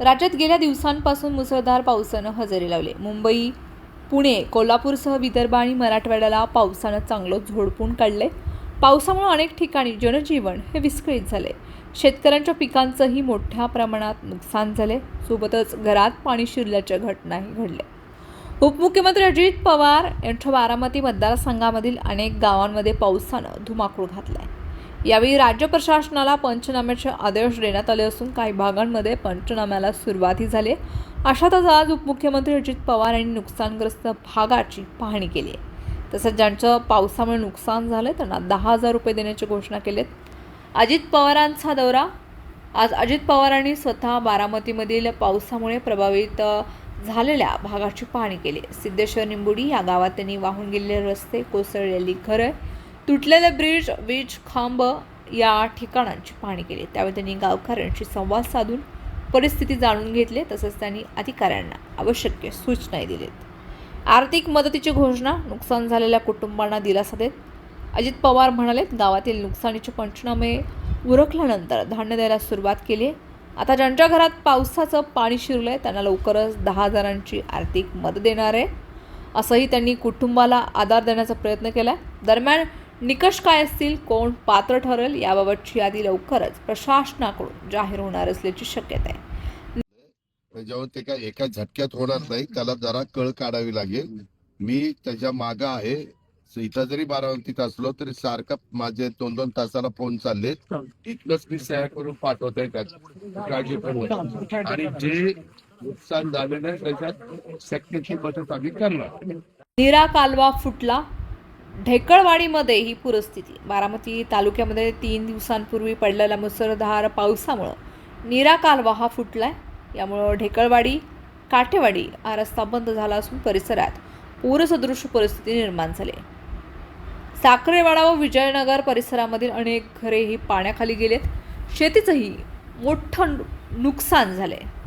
राज्यात गेल्या दिवसांपासून मुसळधार पावसानं हजेरी लावले. मुंबई पुणे कोल्हापूरसह विदर्भ आणि मराठवाड्याला पावसानं चांगलं झोडपून काढले पावसामुळे अनेक ठिकाणी जनजीवन हे विस्कळीत झाले शेतकऱ्यांच्या पिकांचंही मोठ्या प्रमाणात नुकसान झाले सोबतच घरात पाणी शिरल्याच्या घटनाही घडल्या. उपमुख्यमंत्री अजित पवार यांच्या बारामती मतदारसंघामधील अनेक गावांमध्ये पावसानं धुमाकूळ घातलाय. यावेळी राज्य प्रशासनाला पंचनाम्याचे आदेश देण्यात आले असून काही भागांमध्ये पंचनाम्याला सुरुवातही झाली अशातच आज उपमुख्यमंत्री अजित पवार यांनी नुकसानग्रस्त भागाची पाहणी केली आहे. तसंच ज्यांचं पावसामुळे नुकसान झालं त्यांना दहा हजार रुपये देण्याची घोषणा केली अजित पवारांचा दौरा. आज अजित पवारांनी स्वतः बारामतीमधील पावसामुळे प्रभावित झालेल्या भागाची पाहणी केली. सिद्धेश्वर निंबुडी या गावात त्यांनी वाहून गेलेले रस्ते कोसळलेली घरं तुटलेले ब्रिज वीज खांब या ठिकाणांची पाहणी केली. त्यावेळी त्यांनी गावकऱ्यांशी संवाद साधून परिस्थिती जाणून घेतली. तसंच त्यांनी अधिकाऱ्यांना आवश्यक सूचनाही दिलेत. आर्थिक मदतीची घोषणा नुकसान झालेल्या कुटुंबांना दिलासा देत अजित पवार म्हणाले गावातील नुकसानीचे पंचनामे उरकल्यानंतर धान्य द्यायला सुरुवात केली. आता ज्यांच्या घरात पावसाचं पाणी शिरलं आहे त्यांना लवकरच दहा हजारांची आर्थिक मदत देणार आहे. असंही त्यांनी कुटुंबाला आधार देण्याचा प्रयत्न केला दरम्यान निकष काय असतील कोण पात्र ठरेल याबाबतची यादी लवकरच प्रशासनाकडून जाहीर होणार असल्याची शक्यता आहे. त्याच्यावर ते काय एका झटक्यात होणार नाही त्याला जरा कळ काढावी लागेल. मी त्याच्या माग आहे. इथं जरी बारामतीत असलो तरी सारखं माझे दोन दोन तासाला फोन चालले इथलंच मी सह्या करून पाठवतोय त्यात. काळजी. आणि जे नुकसान झालेलं आहे त्याच्यात शक्यची मदत आम्ही करणार. नीरा कालवा फुटला. ढेकळवाडीमध्ये ही पूरस्थिती. बारामती तालुक्यामध्ये तीन दिवसांपूर्वी पडलेल्या मुसळधार पावसामुळं नीरा कालवा हा आहे यामुळं ढेकळवाडी काठेवाडी हा रस्ता बंद झाला असून परिसरात पूरसदृश परिस्थिती निर्माण झाली आहे. साखरेवाडा व विजयनगर परिसरामधील अनेक घरेही पाण्याखाली गेलेत. शेतीचंही मोठं नुकसान झालं आहे